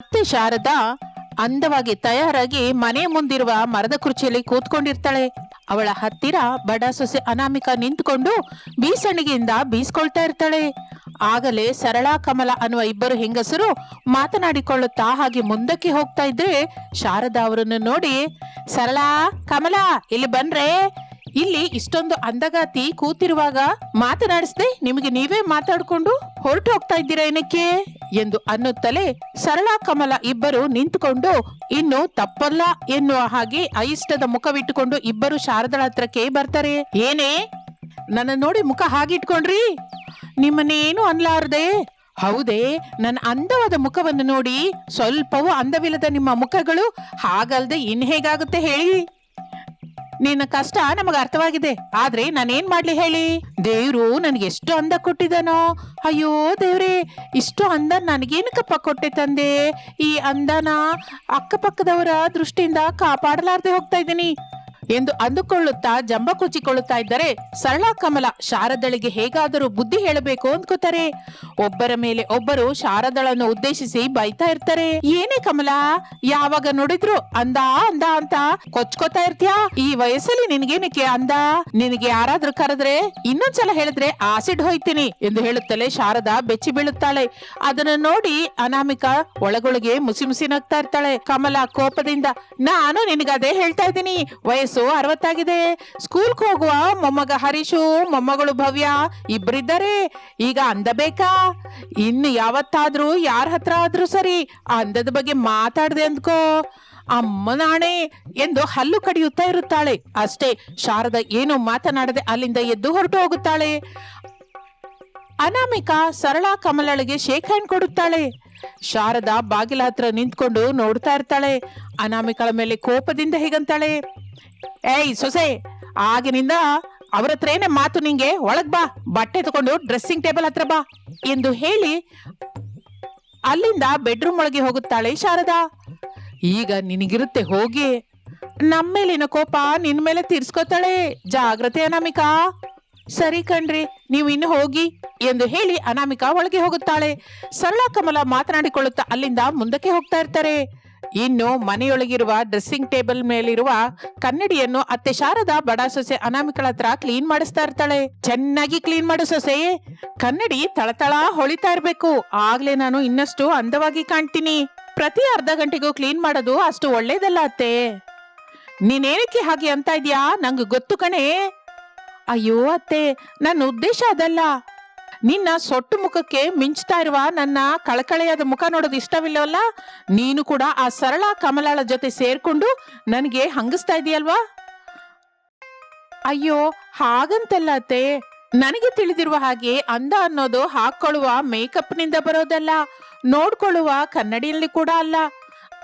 ಮತ್ತೆ ಶಾರದಾ ಅಂದವಾಗಿ ತಯಾರಾಗಿ ಮನೆ ಮುಂದಿರುವ ಮರದ ಕುರ್ಚಿಯಲ್ಲಿ ಕೂತ್ಕೊಂಡಿರ್ತಾಳೆ. ಅವಳ ಹತ್ತಿರ ಬಡ ಸೊಸೆ ಅನಾಮಿಕ ನಿಂತ್ಕೊಂಡು ಬೀಸಣಿಗೆಯಿಂದ ಬೀಸ್ಕೊಳ್ತಾ ಇರ್ತಾಳೆ. ಆಗಲೇ ಸರಳಾ ಕಮಲ ಅನ್ನುವ ಇಬ್ಬರು ಹೆಂಗಸರು ಮಾತನಾಡಿಕೊಳ್ಳುತ್ತಾ ಹಾಗೆ ಮುಂದಕ್ಕೆ ಹೋಗ್ತಾ ಇದ್ರೆ ಶಾರದಾ ಅವರನ್ನು ನೋಡಿ, ಸರಳಾ, ಕಮಲ, ಇಲ್ಲಿ ಬನ್ರೆ ಇಲ್ಲಿ ಇಷ್ಟೊಂದು ಅಂದಗಾತಿ ಕೂತಿರುವಾಗ ಮಾತನಾಡಿಸ್ದೆ ನಿಮಗೆ ನೀವೇ ಮಾತಾಡ್ಕೊಂಡು ಹೊರಟು ಹೋಗ್ತಾ ಇದ್ದೀರಾ ಏನಕ್ಕೆ ಎಂದು ಅನ್ನುತ್ತಲೇ ಸರಳಾ ಕಮಲ ಇಬ್ಬರು ನಿಂತುಕೊಂಡು, ಇನ್ನು ತಪ್ಪಲ್ಲ ಎನ್ನುವ ಹಾಗೆ ಅಯಿಷ್ಟದ ಮುಖವಿಟ್ಟುಕೊಂಡು ಇಬ್ಬರು ಶಾರದಳ ಹತ್ರಕ್ಕೆ ಬರ್ತಾರೆ. ಏನೇ? ನನ್ನ ನೋಡಿ ಮುಖ ಹಾಗಿಟ್ಕೊಂಡ್ರಿ? ನಿಮ್ಮನ್ನೇನು ಅನ್ಲಾರ್ದೆ? ಹೌದೇ, ನನ್ನ ಅಂದವಾದ ಮುಖವನ್ನು ನೋಡಿ ಸ್ವಲ್ಪವೂ ಅಂದವಿಲ್ಲದ ನಿಮ್ಮ ಮುಖಗಳು ಹಾಗಲ್ದೆ ಇನ್ ಹೇಗಾಗುತ್ತೆ ಹೇಳಿ. ನಿನ್ನ ಕಷ್ಟ ನಮಗೆ ಅರ್ಥವಾಗಿದೆ. ಆದ್ರೆ ನಾನೇನ್ ಮಾಡ್ಲಿ ಹೇಳಿ? ದೇವ್ರು ನನಗೆ ಎಷ್ಟು ಅಂದ ಕೊಟ್ಟಿದ್ದಾನೋ? ಅಯ್ಯೋ ದೇವ್ರೇ, ಇಷ್ಟು ಅಂದ ನನಗೇನಕ್ಕಪ್ಪ ಕೊಟ್ಟೆ ತಂದೆ? ಈ ಅಂದನ ಅಕ್ಕಪಕ್ಕದವರ ದೃಷ್ಟಿಯಿಂದ ಕಾಪಾಡಲಾರ್ದೆ ಹೋಗ್ತಾ ಇದ್ದೀನಿ. ಎಂದು ಅಂದುಕೊಳ್ಳುತ್ತಾ ಜಂಬ ಕುಚ್ಚಿಕೊಳ್ಳುತ್ತಾ ಇದ್ದರೆ ಸರಳಾ ಕಮಲ ಶಾರದಳಿಗೆ ಹೇಗಾದರೂ ಬುದ್ಧಿ ಹೇಳಬೇಕು ಅಂದ್ಕೋತಾರೆ. ಒಬ್ಬರ ಮೇಲೆ ಒಬ್ಬರು ಶಾರದಳನ್ನು ಉದ್ದೇಶಿಸಿ ಬೈತಾ ಇರ್ತಾರೆ. ಏನೇ ಕಮಲ, ಯಾವಾಗ ನೋಡಿದ್ರು ಅಂದ ಅಂದ ಅಂತ ಕೊಚ್ಕೋತಾ ಇರ್ತೀಯಾ? ಈ ವಯಸ್ಸಲ್ಲಿ ನಿನಗೇನಕ್ಕೆ ಅಂದ? ನಿನಗೆ ಯಾರಾದ್ರೂ ಕರೆದ್ರೆ ಇನ್ನೊಂದ್ಸಲ ಹೇಳಿದ್ರೆ ಆಸಿಡ್ ಹೋಯ್ತೀನಿ ಎಂದು ಹೇಳುತ್ತಲೇ ಶಾರದಾ ಬೆಚ್ಚಿ ಬೀಳುತ್ತಾಳೆ. ಅದನ್ನು ನೋಡಿ ಅನಾಮಿಕ ಒಳಗೊಳಗೆ ಮುಸಿ ಮುಸಿ ನಗ್ತಾ ಇರ್ತಾಳೆ. ಕಮಲ ಕೋಪದಿಂದ, ನಾನು ನಿನಗದೇ ಹೇಳ್ತಾ ಇದ್ದೀನಿ. ವಯಸ್ಸು ಅರವತ್ತಾಗಿದೆ. ಸ್ಕೂಲ್ಗೆ ಹೋಗುವ ಮೊಮ್ಮಗ ಹರೀಶು, ಮೊಮ್ಮಗಳು ಭವ್ಯ ಇಬ್ಬರಿದ್ದಾರೆ ಈಗ ಅಂದ ಬೇಕಾ ಇನ್ನು ಯಾವತ್ತಾದ್ರೂ ಯಾರ ಹತ್ರ ಆದ್ರೂ ಸರಿ ಅಂದದ ಬಗ್ಗೆ ಮಾತಾಡ್ದೆ ಅಂದ್ಕೋ. ಅಮ್ಮನಾಣೆ ಎಂದು ಹಲ್ಲು ಕಡಿಯುತ್ತಾ ಇರುತ್ತಾಳೆ. ಅಷ್ಟೇ ಶಾರದ ಏನು ಮಾತನಾಡದೆ ಅಲ್ಲಿಂದ ಎದ್ದು ಹೊರಟು ಹೋಗುತ್ತಾಳೆ. ಅನಾಮಿಕಾ ಸರಳ ಕಮಲಳಿಗೆ ಶೇಕ್ ಹ್ಯಾಂಡ್ ಕೊಡುತ್ತಾಳೆ. ಶಾರದ ಬಾಗಿಲ ಹತ್ರ ನಿಂತ್ಕೊಂಡು ನೋಡ್ತಾ ಇರ್ತಾಳೆ. ಅನಾಮಿಕಳ ಮೇಲೆ ಕೋಪದಿಂದ ಹೇಗಂತಾಳೆ? ಏಯ್ ಸೊಸೆ, ಆಗಿನಿಂದ ಅವ್ರ ಹತ್ರ ಏನೇ ಮಾತು ನಿಂಗೆ. ಒಳಗ್ ಬಾ, ಬಟ್ಟೆ ತಗೊಂಡು ಡ್ರೆಸ್ಸಿಂಗ್ ಟೇಬಲ್ ಹತ್ರ ಬಾ ಎಂದು ಹೇಳಿ ಅಲ್ಲಿಂದ ಬೆಡ್ರೂಮ್ ಒಳಗೆ ಹೋಗುತ್ತಾಳೆ ಶಾರದಾ. ಈಗ ನಿನಗಿರುತ್ತೆ ಹೋಗಿ. ನಮ್ಮೇಲಿನ ಕೋಪ ನಿನ್ ಮೇಲೆ ತೀರ್ಸ್ಕೊತಾಳೆ. ಜಾಗ್ರತೆ ಅನಾಮಿಕಾ. ಸರಿ ಕಣ್ರಿ, ನೀವು ಇನ್ನು ಹೋಗಿ ಎಂದು ಹೇಳಿ ಅನಾಮಿಕಾ ಒಳಗೆ ಹೋಗುತ್ತಾಳೆ. ಸರಳ ಕಮಲ ಮಾತನಾಡಿಕೊಳ್ಳುತ್ತಾ ಅಲ್ಲಿಂದ ಮುಂದಕ್ಕೆ ಹೋಗ್ತಾ ಇರ್ತಾರೆ. ಇನ್ನು ಮನೆಯೊಳಗಿರುವ ಡ್ರೆಸ್ಸಿಂಗ್ ಟೇಬಲ್ ಮೇಲಿರುವ ಕನ್ನಡಿಯನ್ನು ಅತ್ತೆ ಶಾರದಾ ಬಡ ಸೊಸೆ ಅನಾಮಿಕಳ ಹತ್ರ ಕ್ಲೀನ್ ಮಾಡಿಸ್ತಾ ಇರ್ತಾಳೆ. ಚೆನ್ನಾಗಿ ಕ್ಲೀನ್ ಮಾಡು ಸೊಸೆ. ಕನ್ನಡಿ ತಳತಳ ಹೊಳಿತಾ ಇರ್ಬೇಕು. ಆಗ್ಲೇ ನಾನು ಇನ್ನಷ್ಟು ಅಂದವಾಗಿ ಕಾಣ್ತೀನಿ. ಪ್ರತಿ ಅರ್ಧ ಗಂಟೆಗೂ ಕ್ಲೀನ್ ಮಾಡೋದು ಅಷ್ಟು ಒಳ್ಳೇದಲ್ಲ ಅತ್ತೆ. ನೀನೇನಕ್ಕೆ ಹಾಗೆ ಅಂತ ಇದ್ಯಾ? ನಂಗೆ ಗೊತ್ತು ಕಣೆ. ಅಯ್ಯೋ ಅತ್ತೆ, ನನ್ನ ಉದ್ದೇಶ ಅದಲ್ಲ. ನಿನ್ನ ಸೊಟ್ಟು ಮುಖಕ್ಕೆ ಮಿಂಚ್ತಾ ಇರುವ ನನ್ನ ಕಳಕಳೆಯಾದ ಮುಖ ನೋಡೋದು ಇಷ್ಟವಿಲ್ಲವಲ್ಲ? ನೀನು ಕೂಡ ಆ ಸರಳ ಕಮಲಾಳ ಜೊತೆ ಸೇರ್ಕೊಂಡು ನನಗೆ ಹಂಗಿಸ್ತಾ ಇದೆಯಲ್ವಾ? ಅಯ್ಯೋ, ಹಾಗಂತಲ್ಲ ಅತ್ತೆ. ನನಗೆ ತಿಳಿದಿರುವ ಹಾಗೆ ಅಂದ ಅನ್ನೋದು ಹಾಕೊಳ್ಳುವ ಮೇಕಪ್ನಿಂದ ಬರೋದಲ್ಲ, ನೋಡ್ಕೊಳ್ಳುವ ಕನ್ನಡಿಯಲ್ಲಿ ಕೂಡ ಅಲ್ಲ.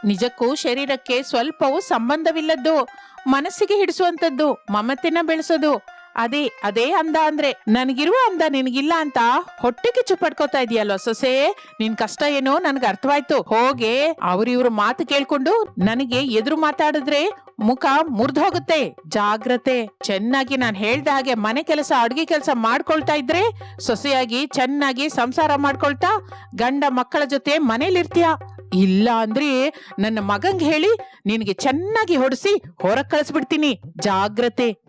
ನಿಜಕ್ಕೂ ಶರೀರಕ್ಕೆ ಸ್ವಲ್ಪವೂ ಸಂಬಂಧವಿಲ್ಲದ್ದು, ಮನಸ್ಸಿಗೆ ಹಿಡಿಸುವಂತದ್ದು ಮಮತೆನ ಬೆಳೆಸೋದು. ಅದೇ ಅದೇ ಅಂದ ಅಂದ್ರೆ ನನಗಿರುವ ಅಂದ ನಿನಗಿಲ್ಲ ಅಂತ ಹೊಟ್ಟೆ ಕಿಚ್ಚು ಪಡ್ಕೋತಾ ಇದೆಯಲ್ವ ಸೊಸೆ? ನಿನ್ ಕಷ್ಟ ಏನೋ ನನ್ಗೆ ಅರ್ಥವಾಯ್ತು. ಹೋಗೆ ಅವ್ರಿವ್ರ ಮಾತು ಕೇಳ್ಕೊಂಡು ನನಗೆ ಎದುರು ಮಾತಾಡಿದ್ರೆ ಮುಖ ಮುರಿದು ಹೋಗುತ್ತೆ. ಜಾಗ್ರತೆ. ಚೆನ್ನಾಗಿ ನಾನು ಹೇಳ್ದ ಹಾಗೆ ಮನೆ ಕೆಲಸ, ಅಡ್ಗೆ ಕೆಲಸ ಮಾಡ್ಕೊಳ್ತಾ ಇದ್ರೆ ಸೊಸೆಯಾಗಿ ಚೆನ್ನಾಗಿ ಸಂಸಾರ ಮಾಡ್ಕೊಳ್ತಾ ಗಂಡ ಮಕ್ಕಳ ಜೊತೆ ಮನೇಲಿರ್ತೀಯ? ಇಲ್ಲ ಅಂದ್ರೆ ನನ್ನ ಮಗಂಗ್ ಹೇಳಿ ನಿನಗೆ ಚೆನ್ನಾಗಿ ಹೊಡಿಸಿ ಹೊರಗ್ ಕಳಿಸ್ಬಿಡ್ತೀನಿ. ಜಾಗ್ರತೆ.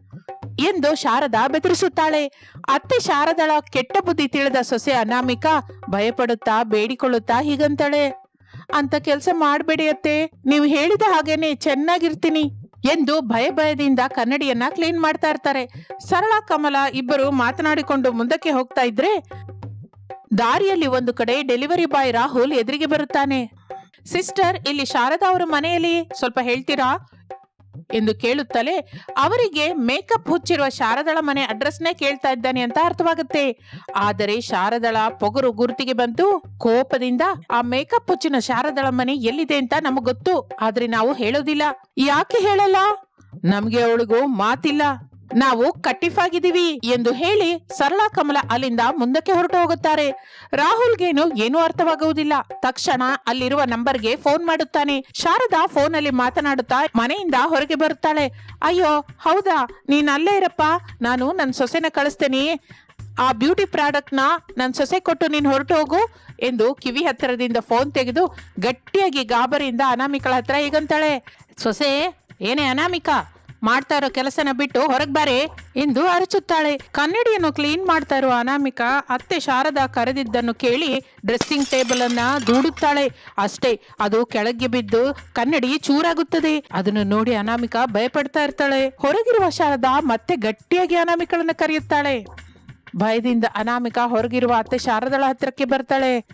ಎಂದು ಶಾರದಾ ಬೆದರಿಸುತ್ತಾಳೆ. ಅತ್ತೆ ಶಾರದಳ ಕೆಟ್ಟ ಬುದ್ಧಿ ತಿಳಿದ ಸೊಸೆ ಅನಾಮಿಕ ಭಯಪಡುತ್ತಾ ಬೇಡಿಕೊಳ್ಳುತ್ತಾ ಹೀಗಂತಾಳೆ. ಅಂತ ಕೆಲಸ ಮಾಡಬೇಡಿ ಅತ್ತೆ, ನೀವು ಹೇಳಿದ ಹಾಗೇನೆ ಚೆನ್ನಾಗಿರ್ತೀನಿ ಎಂದು ಭಯ ಭಯದಿಂದ ಕನ್ನಡಿಯನ್ನ ಕ್ಲೀನ್ ಮಾಡ್ತಾ ಇರ್ತಾರೆ. ಸರಳ, ಕಮಲ ಇಬ್ಬರು ಮಾತನಾಡಿಕೊಂಡು ಮುಂದಕ್ಕೆ ಹೋಗ್ತಾ ಇದ್ರೆ ದಾರಿಯಲ್ಲಿ ಒಂದು ಕಡೆ ಡೆಲಿವರಿ ಬಾಯ್ ರಾಹುಲ್ ಎದುರಿಗೆ ಬರುತ್ತಾನೆ. ಸಿಸ್ಟರ್, ಇಲ್ಲಿ ಶಾರದಾ ಅವರ ಮನೆಯಲ್ಲಿ? ಸ್ವಲ್ಪ ಹೇಳ್ತೀರಾ? ಎಂದು ಕೇಳುತ್ತಲೇ ಅವರಿಗೆ ಮೇಕಪ್ ಹುಚ್ಚಿರುವ ಶಾರದಳ ಮನೆ ಅಡ್ರೆಸ್ನೇ ಕೇಳ್ತಾ ಇದ್ದಾನೆ ಅಂತ ಅರ್ಥವಾಗುತ್ತೆ. ಆದರೆ ಶಾರದಳ ಪೊಗರು ಗುರುತಿಗೆ ಬಂತು ಕೋಪದಿಂದ ಆ ಮೇಕಪ್ ಹುಚ್ಚಿನ ಶಾರದಳ ಮನೆ ಎಲ್ಲಿದೆ ಅಂತ ನಮಗ್ ಗೊತ್ತು. ಆದ್ರೆ ನಾವು ಹೇಳೋದಿಲ್ಲ. ಯಾಕೆ ಹೇಳಲ್ಲ? ನಮ್ಗೆ ಅವಳಿಗೂ ಮಾತಿಲ್ಲ. ನಾವು ಕಟ್ಟಿಫಾಗಿದ್ದೀವಿ ಎಂದು ಹೇಳಿ ಸರಳ ಕಮಲ ಅಲ್ಲಿಂದ ಮುಂದಕ್ಕೆ ಹೊರಟು ಹೋಗುತ್ತಾರೆ. ರಾಹುಲ್ಗೇನು ಏನೂ ಅರ್ಥವಾಗುವುದಿಲ್ಲ. ತಕ್ಷಣ ಅಲ್ಲಿರುವ ನಂಬರ್ಗೆ ಫೋನ್ ಮಾಡುತ್ತಾನೆ. ಶಾರದಾ ಫೋನ್ ಅಲ್ಲಿ ಮಾತನಾಡುತ್ತಾ ಮನೆಯಿಂದ ಹೊರಗೆ ಬರುತ್ತಾಳೆ. ಅಯ್ಯೋ, ಹೌದಾ? ನೀನ್ ಅಲ್ಲೇ ಇರಪ್ಪ. ನಾನು ನನ್ನ ಸೊಸೆನ ಕಳಿಸ್ತೇನೆ. ಆ ಬ್ಯೂಟಿ ಪ್ರಾಡಕ್ಟ್ನ ನನ್ನ ಸೊಸೆ ಕೊಟ್ಟು ನೀನು ಹೊರಟು ಹೋಗು ಎಂದು ಕಿವಿ ಹತ್ತಿರದಿಂದ ಫೋನ್ ತೆಗೆದು ಗಟ್ಟಿಯಾಗಿ ಗಾಬರಿಯಿಂದ ಅನಾಮಿಕಳ ಹತ್ರ ಈಗಂತಾಳೆ ಸೊಸೆ, ಏನೇ ಅನಾಮಿಕಾ? ಮಾಡ್ತಾ ಇರೋ ಕೆಲಸನ ಬಿಟ್ಟು ಹೊರಗೆ ಬಾರೆ ಎಂದು ಅರಚುತ್ತಾಳೆ. ಕನ್ನಡಿಯನ್ನು ಕ್ಲೀನ್ ಮಾಡ್ತಾ ಇರುವ ಅನಾಮಿಕಾ ಅತ್ತೆ ಶಾರದಾ ಕರೆದಿದ್ದನ್ನು ಕೇಳಿ ಡ್ರೆಸ್ಸಿಂಗ್ ಟೇಬಲ್ ಅನ್ನ ದೂಡುತ್ತಾಳೆ. ಅಷ್ಟೇ ಅದು ಕೆಳಗೆ ಬಿದ್ದು ಕನ್ನಡಿ ಚೂರಾಗುತ್ತದೆ. ಅದನ್ನು ನೋಡಿ ಅನಾಮಿಕಾ ಭಯಪಡ್ತಾ ಇರ್ತಾಳೆ. ಹೊರಗಿರುವ ಶಾರದಾ ಮತ್ತೆ ಗಟ್ಟಿಯಾಗಿ ಅನಾಮಿಕಳನ್ನ ಕರೆಯುತ್ತಾಳೆ. ಭಯದಿಂದ ಅನಾಮಿಕಾ ಹೊರಗಿರುವ ಅತ್ತೆ ಶಾರದಳ ಹತ್ತಿರಕ್ಕೆ ಬರ್ತಾಳೆ.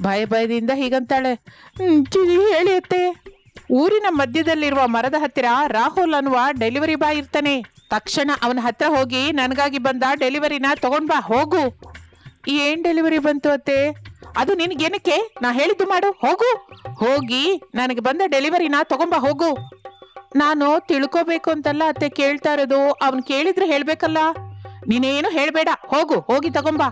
ಭಯ ಭಯದಿಂದ ಹೀಗಂತಾಳೆ. "ಹ್ಮ್, ಚಿರಿ ಹೇಳಿ ಅತ್ತೆ. ಊರಿನ ಮಧ್ಯದಲ್ಲಿರುವ ಮರದ ಹತ್ತಿರ ರಾಹುಲ್ ಅನ್ನುವ ಡೆಲಿವರಿ ಬಾಯ್ ಇರ್ತಾನೆ. ತಕ್ಷಣ ಅವನ ಹತ್ರ ಹೋಗಿ ನನಗಾಗಿ ಬಂದ ಡೆಲಿವರಿನ ತಗೊಂಡ್ ಬಾ, ಹೋಗು. ಏನ್ ಡೆಲಿವರಿ ಬಂತು ಅತ್ತೆ? ಅದು ನಿನಗೇನಕ್ಕೆ ನಾ ಹೇಳಿದ್ದು ಮಾಡು, ಹೋಗು. ಹೋಗಿ ನನಗೆ ಬಂದ ಡೆಲಿವರಿನ ತಗೊಂಬ ಹೋಗು. ನಾನು ತಿಳ್ಕೋಬೇಕು ಅಂತಲ್ಲ ಅತ್ತೆ ಕೇಳ್ತಾ ಇರೋದು. ಅವನ್ ಕೇಳಿದ್ರೆ ಹೇಳ್ಬೇಕಲ್ಲ. ನೀನೇನು ಹೇಳ್ಬೇಡ, ಹೋಗು, ಹೋಗಿ ತಗೊಂಬಾ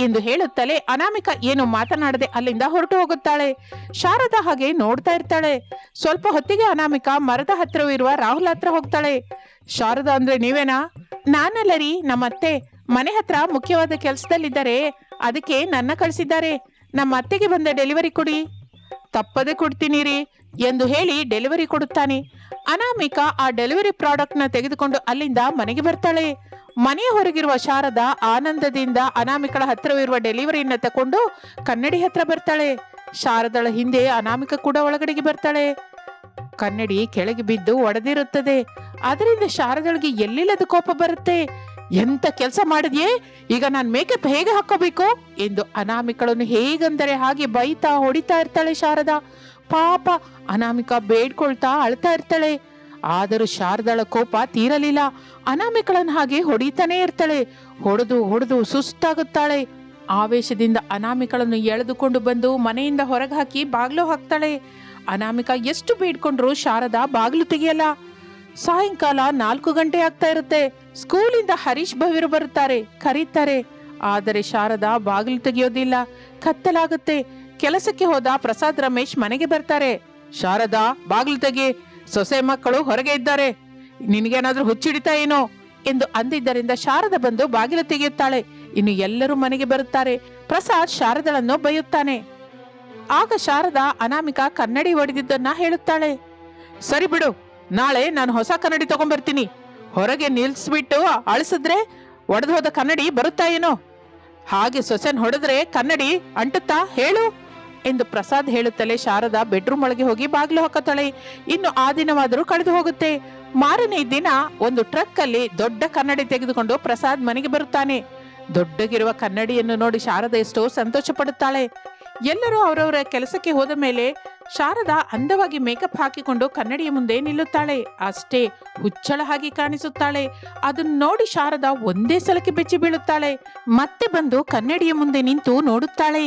ಎಂದು ಹೇಳುತ್ತಲೇ ಅನಾಮಿಕ ಏನು ಮಾತನಾಡದೆ ಅಲ್ಲಿಂದ ಹೊರಟು ಹೋಗುತ್ತಾಳೆ. ಶಾರದಾ ಹಾಗೆ ನೋಡ್ತಾ ಇರ್ತಾಳೆ. ಸ್ವಲ್ಪ ಹೊತ್ತಿಗೆ ಅನಾಮಿಕ ಮರದ ಹತ್ತಿರವಿರುವ ರಾಹುಲ್ ಹತ್ರ ಹೋಗ್ತಾಳೆ. ಶಾರದಾ ಅಂದ್ರೆ ನೀವೇನಾ? ನಾನಲ್ಲ ರೀ, ನಮ್ಮತ್ತೆ. ಮನೆ ಹತ್ರ ಮುಖ್ಯವಾದ ಕೆಲಸದಲ್ಲಿದ್ದಾರೆ. ಅದಕ್ಕೆ ನನ್ನ ಕಳಿಸಿದ್ದಾರೆ. ನಮ್ಮ ಅತ್ತೆಗೆ ಬಂದ ಡೆಲಿವರಿ ಕೊಡಿ. ತಪ್ಪದೆ ಕೊಡ್ತೀನಿ ರೀ ಎಂದು ಹೇಳಿ ಡೆಲಿವರಿ ಕೊಡುತ್ತಾನೆ. ಅನಾಮಿಕ ಆ ಡೆಲಿವರಿ ಪ್ರಾಡಕ್ಟ್ನ ತೆಗೆದುಕೊಂಡು ಅಲ್ಲಿಂದ ಮನೆಗೆ ಬರ್ತಾಳೆ. ಮನೆಯ ಹೊರಗಿರುವ ಶಾರದಾ ಆನಂದದಿಂದ ಅನಾಮಿಕಳ ಹತ್ತಿರವಿರುವ ಡೆಲಿವರಿಯನ್ನ ತಕೊಂಡು ಕನ್ನಡಿ ಹತ್ರ ಬರ್ತಾಳೆ. ಶಾರದಳ ಹಿಂದೆ ಅನಾಮಿಕ ಕೂಡ ಒಳಗಡೆಗೆ ಬರ್ತಾಳೆ. ಕನ್ನಡಿ ಕೆಳಗೆ ಬಿದ್ದು ಒಡೆದಿರುತ್ತದೆ. ಅದರಿಂದ ಶಾರದಳಿಗೆ ಎಲ್ಲಿಲ್ಲದ ಕೋಪ ಬರುತ್ತೆ? ಎಂತ ಕೆಲಸ ಮಾಡಿದ್ಯೇ? ಈಗ ನಾನು ಮೇಕಪ್ ಹೇಗೆ ಹಾಕೋಬೇಕು ಎಂದು ಅನಾಮಿಕಳನ್ನು ಹೇಗಂದರೆ ಹಾಗೆ ಬೈತಾ ಹೊಡಿತಾ ಇರ್ತಾಳೆ ಶಾರದಾ. ಪಾಪ ಅನಾಮಿಕ ಬೇಡ್ಕೊಳ್ತಾ ಅಳ್ತಾ ಇರ್ತಾಳೆ. ಆದರೂ ಶಾರದಳ ಕೋಪ ತೀರಲಿಲ್ಲ. ಅನಾಮಿಕಳನ್ನ ಹಾಗೆ ಹೊಡಿತಾನೆ ಇರ್ತಾಳೆ. ಹೊಡೆದು ಹೊಡೆದು ಸುಸ್ತಾಗುತ್ತಾಳೆ. ಆವೇಶದಿಂದ ಅನಾಮಿಕಳನ್ನು ಎಳೆದುಕೊಂಡು ಬಂದು ಮನೆಯಿಂದ ಹೊರಗೆ ಹಾಕಿ ಬಾಗಿಲು ಹಾಕ್ತಾಳೆ. ಅನಾಮಿಕ ಎಷ್ಟು ಬೇಡ್ಕೊಂಡ್ರು ಶಾರದಾ ಬಾಗಿಲು ತೆಗೆಯಲ್ಲ. ಸಾಯಂಕಾಲ ನಾಲ್ಕು ಗಂಟೆ ಆಗ್ತಾ ಇರುತ್ತೆ. ಸ್ಕೂಲಿಂದ ಹರೀಶ್ ಭವಿರು ಬರುತ್ತಾರೆ, ಕರೀತಾರೆ. ಆದರೆ ಶಾರದಾ ಬಾಗಿಲು ತೆಗೆಯೋದಿಲ್ಲ. ಕತ್ತಲಾಗುತ್ತೆ. ಕೆಲಸಕ್ಕೆ ಹೋದ ಪ್ರಸಾದ್ ರಮೇಶ್ ಮನೆಗೆ ಬರ್ತಾರೆ. ಶಾರದಾ ಬಾಗಿಲು ತೆಗಿ. ಸೊಸೆ ಮಕ್ಕಳು ಹೊರಗೆ ಇದ್ದಾರೆ. ನಿನಗೇನಾದ್ರೂ ಹುಚ್ಚಿಡಿತಾ ಏನೋ? ಎಂದು ಅಂದಿದ್ದರಿಂದ ಶಾರದ ಬಂದು ಬಾಗಿಲು ತೆಗೆಯುತ್ತಾಳೆ. ಇನ್ನು ಎಲ್ಲರೂ ಮನೆಗೆ ಬರುತ್ತಾರೆ. ಪ್ರಸಾದ್ ಶಾರದಳನ್ನು ಬೈಯುತ್ತಾನೆ. ಆಗ ಶಾರದ ಅನಾಮಿಕ ಕನ್ನಡಿ ಒಡೆದಿದ್ದನ್ನ ಹೇಳುತ್ತಾಳೆ. ಸರಿ ಬಿಡು, ನಾಳೆ ನಾನು ಹೊಸ ಕನ್ನಡಿ ತಗೊಂಡ್ಬರ್ತೀನಿ. ಹೊರಗೆ ನಿಲ್ಸ್ಬಿಟ್ಟು ಅಳಿಸಿದ್ರೆ ಒಡೆದು ಹೋದ ಕನ್ನಡಿ ಬರುತ್ತಾ ಏನೋ? ಹಾಗೆ ಸೊಸೆನ್ ಹೊಡೆದ್ರೆ ಕನ್ನಡಿ ಅಂಟುತ್ತಾ ಹೇಳು. ಎಂದು ಪ್ರಸಾದ್ ಹೇಳುತ್ತಲೇ ಶಾರದಾ ಬೆಡ್ರೂಮ್ ಒಳಗೆ ಹೋಗಿ ಬಾಗಿಲು ಹಾಕುತ್ತಾಳೆ. ಇನ್ನು ಆ ದಿನವಾದರೂ ಕಳೆದು ಹೋಗುತ್ತೆ. ಮಾರನೇ ದಿನ ಒಂದು ಟ್ರಕ್ ಅಲ್ಲಿ ದೊಡ್ಡ ಕನ್ನಡಿ ತೆಗೆದುಕೊಂಡು ಪ್ರಸಾದ್ ಮನೆಗೆ ಬರುತ್ತಾನೆ. ದೊಡ್ಡಗಿರುವ ಕನ್ನಡಿಯನ್ನು ನೋಡಿ ಶಾರದಾ ಎಷ್ಟೋ ಸಂತೋಷ ಪಡುತ್ತಾಳೆ ಎಲ್ಲರೂ ಅವರವರ ಕೆಲಸಕ್ಕೆ ಹೋದ ಮೇಲೆ ಶಾರದಾ ಅಂದವಾಗಿ ಮೇಕಪ್ ಹಾಕಿಕೊಂಡು ಕನ್ನಡಿಯ ಮುಂದೆ ನಿಲ್ಲುತ್ತಾಳೆ. ಅಷ್ಟೇ ಹುಚ್ಚಳ ಹಾಗೆ ಕಾಣಿಸುತ್ತಾಳೆ. ಅದನ್ನು ನೋಡಿ ಶಾರದಾ ಒಂದೇ ಸಲಕ್ಕೆ ಬೆಚ್ಚಿ ಬೀಳುತ್ತಾಳೆ. ಮತ್ತೆ ಬಂದು ಕನ್ನಡಿಯ ಮುಂದೆ ನಿಂತು ನೋಡುತ್ತಾಳೆ.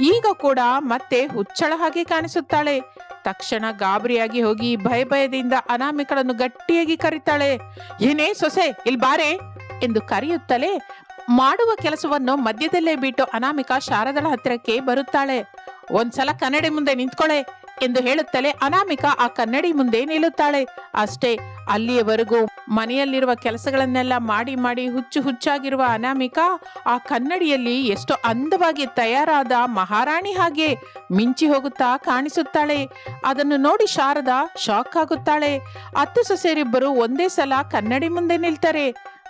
ಈಗ ಕೂಡ ಮತ್ತೆ ಹುಚ್ಚಳ ಹಾಗೆ ಕಾಣಿಸುತ್ತಾಳೆ. ತಕ್ಷಣ ಗಾಬರಿಯಾಗಿ ಹೋಗಿ ಭಯ ಭಯದಿಂದ ಅನಾಮಿಕಳನ್ನು ಗಟ್ಟಿಯಾಗಿ ಕರೀತಾಳೆ. ಏನೇ ಸೊಸೆ, ಇಲ್ಲಿ ಬಾರೆ ಎಂದು ಕರೆಯುತ್ತಲೇ ಮಾಡುವ ಕೆಲಸವನ್ನು ಮಧ್ಯದಲ್ಲೇ ಬಿಟ್ಟು ಅನಾಮಿಕಾ ಶಾರದಳ ಹತ್ತಿರಕ್ಕೆ ಬರುತ್ತಾಳೆ. ಒಂದ್ಸಲ ಕನ್ನಡಿ ಮುಂದೆ ನಿಂತ್ಕೊಳ್ಳೆ ಎಂದು ಹೇಳುತ್ತಲೇ ಅನಾಮಿಕ ಆ ಕನ್ನಡಿ ಮುಂದೆ ನಿಲ್ಲುತ್ತಾಳೆ. ಅಷ್ಟೇ, ಅಲ್ಲಿಯವರೆಗೂ ಮನೆಯಲ್ಲಿರುವ ಕೆಲಸಗಳನ್ನೆಲ್ಲ ಮಾಡಿ ಮಾಡಿ ಹುಚ್ಚು ಹುಚ್ಚಾಗಿರುವ ಅನಾಮಿಕ ಆ ಕನ್ನಡಿಯಲ್ಲಿ ಎಷ್ಟು ಅಂದವಾಗಿ ತಯಾರಾದ ಮಹಾರಾಣಿ ಹಾಗೆ ಮಿಂಚಿ ಹೋಗುತ್ತಾ ಕಾಣಿಸುತ್ತಾಳೆ. ಅದನ್ನು ನೋಡಿ ಶಾರದಾ ಶಾಕ್ ಆಗುತ್ತಾಳೆ. ಅತ್ತು ಸೊಸೆಯರಿಬ್ಬರು ಒಂದೇ ಸಲ ಕನ್ನಡಿ ಮುಂದೆ ನಿಲ್ತಾರೆ.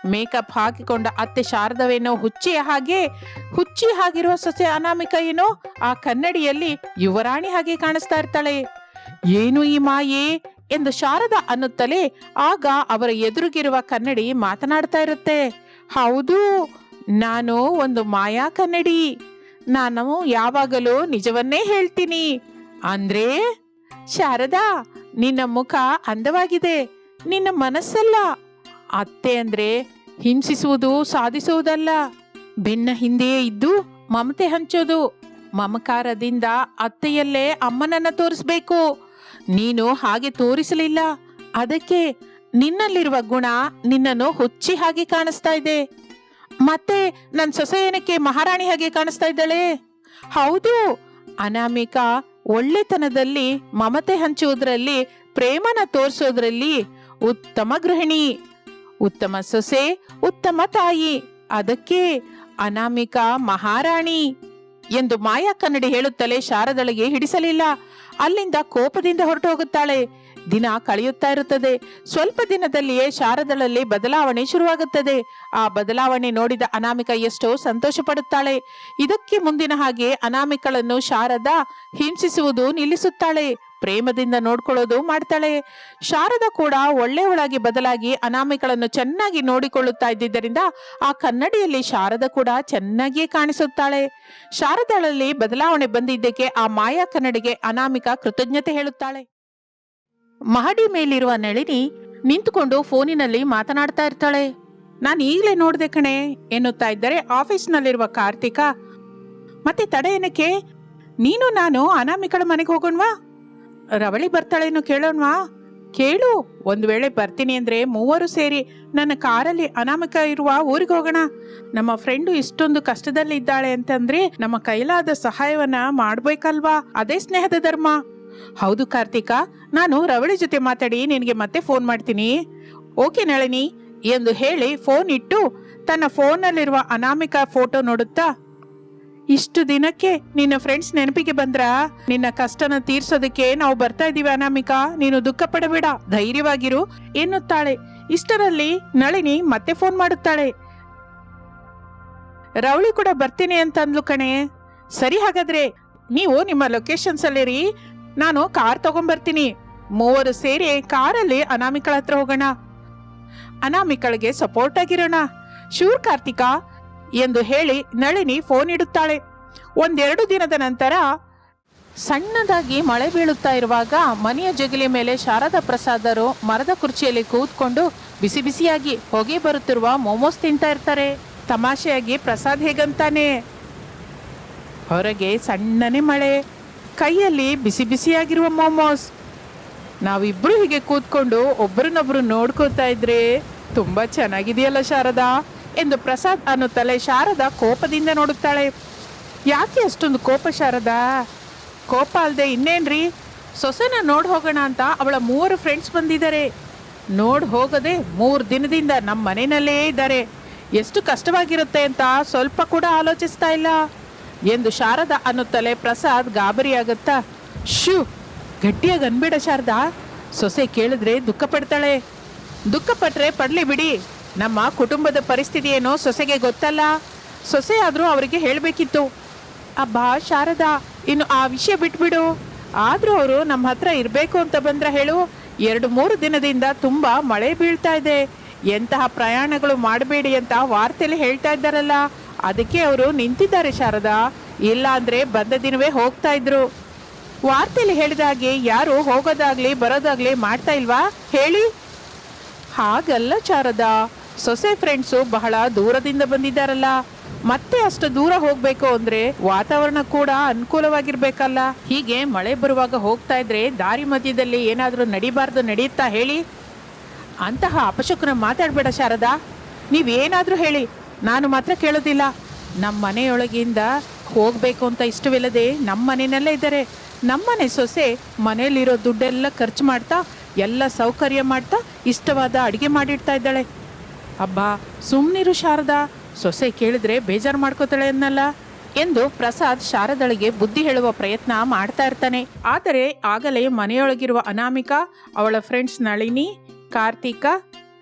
ಮೇಕಪ್ ಹಾಕಿಕೊಂಡ ಅತ್ತೆ ಶಾರದವೇನೋ ಹುಚ್ಚಿಯ ಹಾಗೆ, ಹುಚ್ಚಿ ಹಾಗಿರುವ ಸೊಸೆ ಅನಾಮಿಕ ಏನೋ ಆ ಕನ್ನಡಿಯಲ್ಲಿ ಯುವರಾಣಿ ಹಾಗೆ ಕಾಣಿಸ್ತಾ ಇರ್ತಾಳೆ. ಏನು ಈ ಮಾಯೆ? ಎಂದು ಶಾರದ ಅನ್ನುತ್ತಲೇ ಆಗ ಅವರ ಎದುರಿಗಿರುವ ಕನ್ನಡಿ ಮಾತನಾಡ್ತಾ ಇರುತ್ತೆ. ಹೌದು, ನಾನು ಒಂದು ಮಾಯಾ ಕನ್ನಡಿ. ನಾನು ಯಾವಾಗಲೂ ನಿಜವನ್ನೇ ಹೇಳ್ತೀನಿ. ಅಂದ್ರೆ, ಶಾರದಾ, ನಿನ್ನ ಮುಖ ಅಂದವಾಗಿದೆ. ನಿನ್ನ ಮನಸ್ಸಲ್ಲ. ಅತ್ತೆ ಅಂದ್ರೆ ಹಿಂಸಿಸುವುದು ಸಾಧಿಸುವುದಲ್ಲ. ಬೆನ್ನ ಹಿಂದೆಯೇ ಇದ್ದು ಮಮತೆ ಹಂಚೋದು. ಮಮಕಾರದಿಂದ ಅತ್ತೆಯಲ್ಲೇ ಅಮ್ಮನನ್ನ ತೋರಿಸ್ಬೇಕು. ನೀನು ಹಾಗೆ ತೋರಿಸಲಿಲ್ಲ. ಅದಕ್ಕೆ ನಿನ್ನಲ್ಲಿರುವ ಗುಣ ನಿನ್ನನ್ನು ಹುಚ್ಚಿ ಹಾಗೆ ಕಾಣಿಸ್ತಾ ಇದೆ. ಮತ್ತೆ ನನ್ನ ಸೊಸೆಯನಕ್ಕೆ ಮಹಾರಾಣಿ ಹಾಗೆ ಕಾಣಿಸ್ತಾ ಇದ್ದಾಳೆ. ಹೌದು, ಅನಾಮಿಕಾ ಒಳ್ಳೆತನದಲ್ಲಿ ಮಮತೆ ಹಂಚುವುದರಲ್ಲಿ, ಪ್ರೇಮನ ತೋರಿಸೋದ್ರಲ್ಲಿ ಉತ್ತಮ ಗೃಹಿಣಿ. ಉತ್ತಮ ಸೊಸೆ, ಉತ್ತಮ ತಾಯಿ. ಅದಕ್ಕೆ ಅನಾಮಿಕ ಮಹಾರಾಣಿ ಎಂದು ಮಾಯಾ ಕನ್ನಡಿ ಹೇಳುತ್ತಲೇ ಶಾರದಳಿಗೆ ಹಿಡಿಸಲಿಲ್ಲ. ಅಲ್ಲಿಂದ ಕೋಪದಿಂದ ಹೊರಟು ಹೋಗುತ್ತಾಳೆ. ದಿನ ಕಳೆಯುತ್ತಾ ಇರುತ್ತದೆ. ಸ್ವಲ್ಪ ದಿನದಲ್ಲಿಯೇ ಶಾರದಳಲ್ಲಿ ಬದಲಾವಣೆ ಶುರುವಾಗುತ್ತದೆ. ಆ ಬದಲಾವಣೆ ನೋಡಿದ ಅನಾಮಿಕ ಎಷ್ಟೋ ಸಂತೋಷ ಪಡುತ್ತಾಳೆ ಇದಕ್ಕೆ ಮುಂದಿನ ಹಾಗೆ ಅನಾಮಿಕಳನ್ನು ಶಾರದ ಹಿಂಸಿಸುವುದು ನಿಲ್ಲಿಸುತ್ತಾಳೆ. ಪ್ರೇಮದಿಂದ ನೋಡ್ಕೊಳ್ಳೋದು ಮಾಡ್ತಾಳೆ. ಶಾರದ ಕೂಡ ಒಳ್ಳೆಯವಳಾಗಿ ಬದಲಾಗಿ ಅನಾಮಿಕಳನ್ನು ಚೆನ್ನಾಗಿ ನೋಡಿಕೊಳ್ಳುತ್ತಾ ಇದ್ದಿದ್ದರಿಂದ ಆ ಕನ್ನಡಿಯಲ್ಲಿ ಶಾರದ ಕೂಡ ಚೆನ್ನಾಗಿಯೇ ಕಾಣಿಸುತ್ತಾಳೆ. ಶಾರದಳಲ್ಲಿ ಬದಲಾವಣೆ ಬಂದಿದ್ದಕ್ಕೆ ಆ ಮಾಯಾ ಕನ್ನಡಿಗೆ ಅನಾಮಿಕ ಕೃತಜ್ಞತೆ ಹೇಳುತ್ತಾಳೆ. ಮಹಡಿ ಮೇಲಿರುವ ನಳಿನಿ ನಿಂತುಕೊಂಡು ಫೋನಿನಲ್ಲಿ ಮಾತನಾಡ್ತಾ ಇರ್ತಾಳೆ. ನಾನು ಈಗಲೇ ನೋಡ್ದೆ ಕಣೆ, ಎನ್ನುತ್ತಾ ಇದ್ದರೆ ಆಫೀಸ್ನಲ್ಲಿರುವ ಕಾರ್ತಿಕ. ಮತ್ತೆ ತಡೆ ಏನಕ್ಕೆ? ನೀನು ನಾನು ಅನಾಮಿಕಳ ಮನೆಗೆ ಹೋಗೋಣವಾ? ರವಳಿ ಬರ್ತಾಳೇನು ಕೇಳೋಣವಾ? ಕೇಳು, ಒಂದು ವೇಳೆ ಬರ್ತೀನಿ ಅಂದ್ರೆ ಮೂವರು ಸೇರಿ ನನ್ನ ಕಾರಲ್ಲಿ ಅನಾಮಿಕ ಇರುವ ಊರಿಗೆ ಹೋಗೋಣ. ನಮ್ಮ ಫ್ರೆಂಡು ಇಷ್ಟೊಂದು ಕಷ್ಟದಲ್ಲಿ ಇದ್ದಾಳೆ ಅಂತಂದ್ರೆ ನಮ್ಮ ಕೈಲಾದ ಸಹಾಯವನ್ನ ಮಾಡ್ಬೇಕಲ್ವಾ? ಅದೇ ಸ್ನೇಹದ ಧರ್ಮ. ಹೌದು ಕಾರ್ತಿಕ, ನಾನು ರವಳಿ ಜೊತೆ ಮಾತಾಡಿ ನಿನಗೆ ಮತ್ತೆ ಫೋನ್ ಮಾಡ್ತೀನಿ. ಓಕೆ ನಳಿನಿ, ಎಂದು ಹೇಳಿ ಫೋನ್ ಇಟ್ಟು ತನ್ನ ಫೋನ್ನಲ್ಲಿರುವ ಅನಾಮಿಕ ಫೋಟೋ ನೋಡುತ್ತಾ, ಇಷ್ಟು ದಿನಕ್ಕೆ ನಿನ್ನ ಫ್ರೆಂಡ್ಸ್ ನೆನಪಿಗೆ ಬಂದ್ರಾ? ನಿನ್ನ ಕಷ್ಟನ ತೀರ್ಸೋದಕ್ಕೆ ನಾವು ಬರ್ತಾ ಇದೀವಿ ಅನಾಮಿಕಾ, ನೀನು ದುಃಖ ಪಡಬೇಡ, ಧೈರ್ಯವಾಗಿರು, ಎನ್ನುತ್ತಾಳೆ. ಇಷ್ಟರಲ್ಲಿ ನಳಿನಿ ಮತ್ತೆ ಫೋನ್ ಮಾಡುತ್ತಾಳೆ. ರವಳಿ ಕೂಡ ಬರ್ತೀನಿ ಅಂತ ಅಂದ್ಲು ಕಣೆ. ಸರಿ ಹಾಗಾದ್ರೆ, ನೀವು ನಿಮ್ಮ ಲೊಕೇಶನ್ಸ್ ಅಲ್ಲಿರಿ. ನಾನು ಕಾರ್ ತಗೊಂಡ್ಬರ್ತೀನಿ ಮೂವರು ಸೇರಿ ಕಾರಲ್ಲಿ ಅನಾಮಿಕಳ ಹತ್ರ ಹೋಗೋಣ. ಅನಾಮಿಕಳಿಗೆ ಸಪೋರ್ಟ್ ಆಗಿರೋಣ. ಶೂರ್ ಕಾರ್ತಿಕಾ ಎಂದು ಹೇಳಿ ನಳಿನಿ ಫೋನ್ ಇಡುತ್ತಾಳೆ. ಒಂದೆರಡು ದಿನದ ನಂತರ ಸಣ್ಣದಾಗಿ ಮಳೆ ಬೀಳುತ್ತಾ ಇರುವಾಗ ಮನೆಯ ಜಗಲಿ ಮೇಲೆ ಶಾರದಾ ಪ್ರಸಾದರು ಮರದ ಕುರ್ಚಿಯಲ್ಲಿ ಕೂತ್ಕೊಂಡು ಬಿಸಿ ಬಿಸಿಯಾಗಿ ಹೊಗೆ ಬರುತ್ತಿರುವ ಮೋಮೋಸ್ ತಿಂತಾ ಇರ್ತಾರೆ. ತಮಾಷೆಯಾಗಿ ಪ್ರಸಾದ್ ಹೇಗಂತಾನೆ? ಹೊರಗೆ ಸಣ್ಣನೆ ಮಳೆ. ಕೈಯಲ್ಲಿ ಬಿಸಿ ಬಿಸಿಯಾಗಿರುವ ಮೋಮೋಸ್. ನಾವಿಬ್ರು ಹೀಗೆ ಕೂತ್ಕೊಂಡು ಒಬ್ಬರನ್ನೊಬ್ಬರು ನೋಡ್ಕೋತಾ ಇದ್ರೆ ತುಂಬಾ ಚೆನ್ನಾಗಿದೆಯಲ್ಲ ಶಾರದಾ? ಎಂದು ಪ್ರಸಾದ್ ಅನ್ನುತ್ತಲೇ ಶಾರದಾ ಕೋಪದಿಂದ ನೋಡುತ್ತಾಳೆ. ಯಾಕೆ ಅಷ್ಟೊಂದು ಕೋಪ ಶಾರದಾ? ಕೋಪ ಅಲ್ಲದೆ ಇನ್ನೇನ್ರಿ? ಸೊಸೆನ ನೋಡಿ ಹೋಗೋಣ ಅಂತ ಅವಳ ಮೂವರು ಫ್ರೆಂಡ್ಸ್ ಬಂದಿದ್ದಾರೆ. ನೋಡಿ ಹೋಗದೆ ಮೂರು ದಿನದಿಂದ ನಮ್ಮ ಮನೆಯಲ್ಲೇ ಇದ್ದಾರೆ. ಎಷ್ಟು ಕಷ್ಟವಾಗಿರುತ್ತೆ ಅಂತ ಸ್ವಲ್ಪ ಕೂಡ ಆಲೋಚಿಸ್ತಾ ಇಲ್ಲ. ಎಂದು ಶಾರದ ಅನ್ನುತ್ತಲೇ ಪ್ರಸಾದ್ ಗಾಬರಿಯಾಗುತ್ತಾ ಶೂ ಗಟ್ಟಿಯಾಗಿ ಅನ್ಬೇಡ ಶಾರದಾ. ಸೊಸೆ ಕೇಳಿದ್ರೆ ದುಃಖ ಪಡ್ತಾಳೆ. ದುಃಖ ಪಟ್ರೆ ಪಡ್ಲಿ ಬಿಡಿ. ನಮ್ಮ ಕುಟುಂಬದ ಪರಿಸ್ಥಿತಿ ಏನೋ ಸೊಸೆಗೆ ಗೊತ್ತಲ್ಲ. ಸೊಸೆ ಆದರೂ ಅವರಿಗೆ ಹೇಳಬೇಕಿತ್ತು. ಅಬ್ಬಾ ಶಾರದಾ, ಇನ್ನು ಆ ವಿಷಯ ಬಿಟ್ಬಿಡು. ಆದರೂ ಅವರು ನಮ್ಮ ಹತ್ರ ಇರಬೇಕು ಅಂತ ಬಂದ್ರೆ ಹೇಳು. ಎರಡು ಮೂರು ದಿನದಿಂದ ತುಂಬ ಮಳೆ ಬೀಳ್ತಾ ಇದೆ. ಎಂತಹ ಪ್ರಯಾಣಗಳು ಮಾಡಬೇಡಿ ಅಂತ ವಾರ್ತೆಯಲ್ಲಿ ಹೇಳ್ತಾ ಇದ್ದಾರಲ್ಲ. ಅದಕ್ಕೆ ಅವರು ನಿಂತಿದ್ದಾರೆ ಶಾರದಾ. ಇಲ್ಲ ಅಂದ್ರೆ ಬಂದ ದಿನವೇ ಹೋಗ್ತಾ ಇದ್ರು. ವಾರ್ತೆಯಲ್ಲಿ ಹೇಳಿದ ಹಾಗೆ ಯಾರು ಹೋಗೋದಾಗ್ಲಿ ಬರೋದಾಗ್ಲಿ ಮಾಡ್ತಾ ಇಲ್ವಾ? ಹೇಳಿ. ಹಾಗಲ್ಲ ಶಾರದಾ. ಸೊಸೆ ಫ್ರೆಂಡ್ಸು ಬಹಳ ದೂರದಿಂದ ಬಂದಿದ್ದಾರಲ್ಲ. ಮತ್ತೆ ಅಷ್ಟು ದೂರ ಹೋಗ್ಬೇಕು ಅಂದ್ರೆ ವಾತಾವರಣ ಕೂಡ ಅನುಕೂಲವಾಗಿರ್ಬೇಕಲ್ಲ. ಹೀಗೆ ಮಳೆ ಬರುವಾಗ ಹೋಗ್ತಾ ಇದ್ರೆ ದಾರಿ ಮಧ್ಯದಲ್ಲಿ ಏನಾದರೂ ನಡಿಬಾರ್ದು ನಡೆಯುತ್ತಾ ಹೇಳಿ. ಅಂತಹ ಅಪಶಕುನ ಮಾತಾಡಬೇಡ ಶಾರದಾ. ನೀವೇನಾದರೂ ಹೇಳಿ. ನಾನು ಮಾತ್ರ ಕೇಳೋದಿಲ್ಲ. ನಮ್ಮ ಮನೆಯೊಳಗಿಂದ ಹೋಗಬೇಕು ಅಂತ ಇಷ್ಟವಿಲ್ಲದೆ ನಮ್ಮ ಮನೆಯಲ್ಲೇ ಇದ್ದಾರೆ. ನಮ್ಮನೆ ಸೊಸೆ ಮನೆಯಲ್ಲಿರೋ ದುಡ್ಡೆಲ್ಲ ಖರ್ಚು ಮಾಡ್ತಾ, ಎಲ್ಲ ಸೌಕರ್ಯ ಮಾಡ್ತಾ, ಇಷ್ಟವಾದ ಅಡುಗೆ ಮಾಡಿಡ್ತಾ ಇದ್ದಾಳೆ. ಅಬ್ಬಾ ಸುಮ್ಮನಿರು ಶಾರದಾ. ಸೊಸೆ ಕೇಳಿದ್ರೆ ಬೇಜಾರು ಮಾಡ್ಕೋತಾಳೆ ಅನ್ನಲ್ಲ. ಎಂದು ಪ್ರಸಾದ್ ಶಾರದಳಿಗೆ ಬುದ್ಧಿ ಹೇಳುವ ಪ್ರಯತ್ನ ಮಾಡ್ತಾ ಇರ್ತಾನೆ. ಆದರೆ ಆಗಲೇ ಮನೆಯೊಳಗಿರುವ ಅನಾಮಿಕಾ, ಅವಳ ಫ್ರೆಂಡ್ಸ್ ನಳಿನಿ, ಕಾರ್ತಿಕ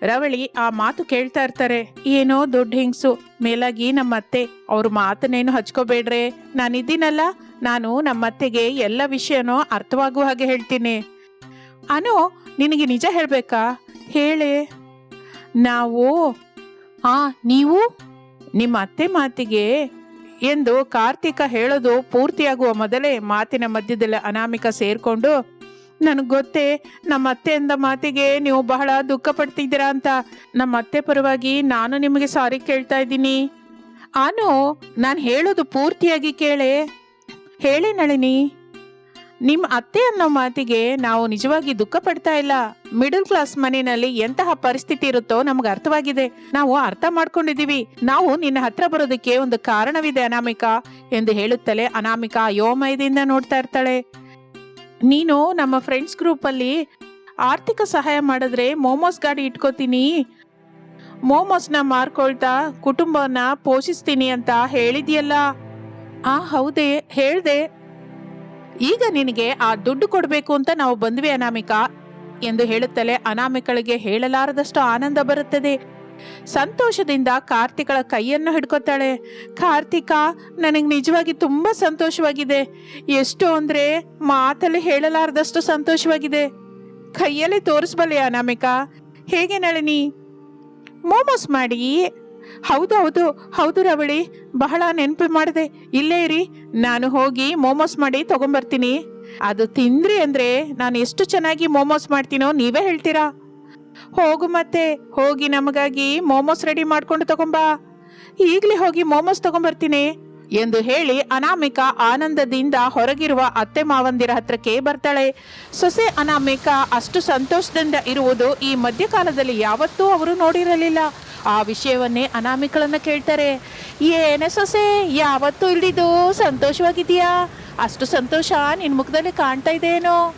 ರವಳಿ ಆ ಮಾತು ಕೇಳ್ತಾ ಇರ್ತಾರೆ, ಏನೋ ದೊಡ್ಡ ಹಿಂಗ್ಸು, ಮೇಲಾಗಿ ನಮ್ಮ ಅತ್ತೆ ಅವ್ರ ಮಾತನ್ನೇನು ಹಚ್ಕೋಬೇಡ್ರೆ? ನಾನಿದ್ದೀನಲ್ಲ, ನಾನು ನಮ್ಮತ್ತೆಗೆ ಎಲ್ಲ ವಿಷಯನೂ ಅರ್ಥವಾಗುವ ಹಾಗೆ ಹೇಳ್ತೀನಿ. ಅನು, ನಿನಗೆ ನಿಜ ಹೇಳ್ಬೇಕಾ? ಹೇಳಿ. ನಾವು, ಆ, ನೀವು? ನಿಮ್ಮ ಅತ್ತೆ ಮಾತಿಗೆ ಎಂದು ಕಾರ್ತಿಕ ಹೇಳೋದು ಪೂರ್ತಿಯಾಗುವ ಮೊದಲೇ ಮಾತಿನ ಮಧ್ಯದಲ್ಲಿ ಅನಾಮಿಕ ಸೇರ್ಕೊಂಡು ನನಗೆ ಗೊತ್ತೇ, ನಮ್ಮ ಅತ್ತೆ ಅಂದ ಮಾತಿಗೆ ನೀವು ಬಹಳ ದುಃಖ ಪಡ್ತಿದ್ದೀರಾ ಅಂತ. ನಮ್ಮ ಅತ್ತೆ ಪರವಾಗಿ ನಾನು ನಿಮಗೆ ಸಾರಿ ಕೇಳ್ತಾ ಇದ್ದೀನಿ. ಆನು, ನಾನು ಹೇಳೋದು ಪೂರ್ತಿಯಾಗಿ ಕೇಳೆ. ಹೇಳಿ ನಳಿನಿ. ನಿಮ್ಮ ಅತ್ತೆ ಅನ್ನೋ ಮಾತಿಗೆ ನಾವು ನಿಜವಾಗಿ ದುಃಖ ಪಡ್ತಾ ಇಲ್ಲ. ಮಿಡಲ್ ಕ್ಲಾಸ್ ಮನೆಯಲ್ಲಿ ಎಂತಹ ಪರಿಸ್ಥಿತಿ ಇರುತ್ತೋ ನಮ್ಗೆ ಅರ್ಥವಾಗಿದೆ. ನಾವು ಅರ್ಥ ಮಾಡ್ಕೊಂಡಿದೀವಿ ನಾವು ನಿನ್ನ ಹತ್ರ ಬರೋದಕ್ಕೆ ಒಂದು ಕಾರಣವಿದೆ ಅನಾಮಿಕಾ ಎಂದು ಹೇಳುತ್ತಲೇ ಅನಾಮಿಕಾ ಯೋಮಯದಿಂದ ನೋಡ್ತಾ ಇರ್ತಾಳೆ. ನೀನು ನಮ್ಮ ಫ್ರೆಂಡ್ಸ್ ಗ್ರೂಪಲ್ಲಿ ಆರ್ಥಿಕ ಸಹಾಯ ಮಾಡಿದ್ರೆ ಮೋಮೋಸ್ ಗಾಡಿ ಇಟ್ಕೋತೀನಿ. ಮೋಮೋಸ್ನ ಮಾರ್ಕೊಳ್ತಾ ಕುಟುಂಬವನ್ನ ಪೋಷಿಸ್ತೀನಿ ಅಂತ ಹೇಳಿದ್ಯಲ್ಲ? ಆ, ಹೌದೇ, ಹೇಳ್ದೆ. ಈಗ ನಿನಗೆ ಆ ದುಡ್ಡು ಕೊಡಬೇಕು ಅಂತ ನಾವು ಬಂದ್ವಿ ಅನಾಮಿಕಾ. ಎಂದು ಹೇಳುತ್ತಲೇ ಅನಾಮಿಕಳಿಗೆ ಹೇಳಲಾರದಷ್ಟು ಆನಂದ ಬರುತ್ತದೆ. ಸಂತೋಷದಿಂದ ಕಾರ್ತಿಕಳ ಕೈಯನ್ನು ಹಿಡ್ಕೊತಾಳೆ. ಕಾರ್ತಿಕ, ನನಗೆ ನಿಜವಾಗಿ ತುಂಬಾ ಸಂತೋಷವಾಗಿದೆ. ಎಷ್ಟು ಅಂದ್ರೆ ಮಾತಲ್ಲಿ ಹೇಳಲಾರದಷ್ಟು ಸಂತೋಷವಾಗಿದೆ. ಕೈಯಲ್ಲಿ ತೋರಿಸ್ಬಲ್ಲೆ ಅನಾಮಿಕಾ? ಹೇಗೆ ನಳಿನಿ? ಮೋಮೋಸ್ ಮಾಡಿ. ಹೌದು ಹೌದು ಹೌದು ರವಳಿ, ಬಹಳ ನೆನಪು ಮಾಡಿದೆ. ಇಲ್ಲೇ ಇರಿ, ನಾನು ಹೋಗಿ ಮೋಮೋಸ್ ಮಾಡಿ ತಗೊಂಬರ್ತೀನಿ. ಅದು ತಿಂದ್ರಿ ಅಂದ್ರೆ ನಾನು ಎಷ್ಟು ಚೆನ್ನಾಗಿ ಮೋಮೋಸ್ ಮಾಡ್ತೀನೋ ನೀವೇ ಹೇಳ್ತೀರಾ? ಹೋಗು ಮತ್ತೆ, ಹೋಗಿ ನಮಗಾಗಿ ಮೋಮೋಸ್ ರೆಡಿ ಮಾಡ್ಕೊಂಡು ತಗೊಂಬಾ. ಈಗಲೇ ಹೋಗಿ ಮೋಮೋಸ್ ತಗೊಂಬರ್ತೀನಿ. ಎಂದು ಹೇಳಿ ಅನಾಮಿಕ ಆನಂದದಿಂದ ಹೊರಗಿರುವ ಅತ್ತೆ ಮಾವಂದಿರ ಹತ್ರಕ್ಕೆ ಬರ್ತಾಳೆ. ಸೊಸೆ ಅನಾಮಿಕ ಅಷ್ಟು ಸಂತೋಷದಿಂದ ಇರುವುದು ಈ ಮಧ್ಯಕಾಲದಲ್ಲಿ ಯಾವತ್ತೂ ಅವರು ನೋಡಿರಲಿಲ್ಲ. ಆ ವಿಷಯವನ್ನೇ ಅನಾಮಿಕಳನ್ನ ಕೇಳ್ತಾರೆ. ಏನೇ ಸೊಸೆ, ಯಾವತ್ತೂ ಇಳಿದು ಸಂತೋಷವಾಗಿದೆಯಾ ಅಷ್ಟು ಸಂತೋಷ ನಿನ್ನ ಮುಖದಲ್ಲಿ ಕಾಣ್ತಾ ಇದೆ ಏನೋ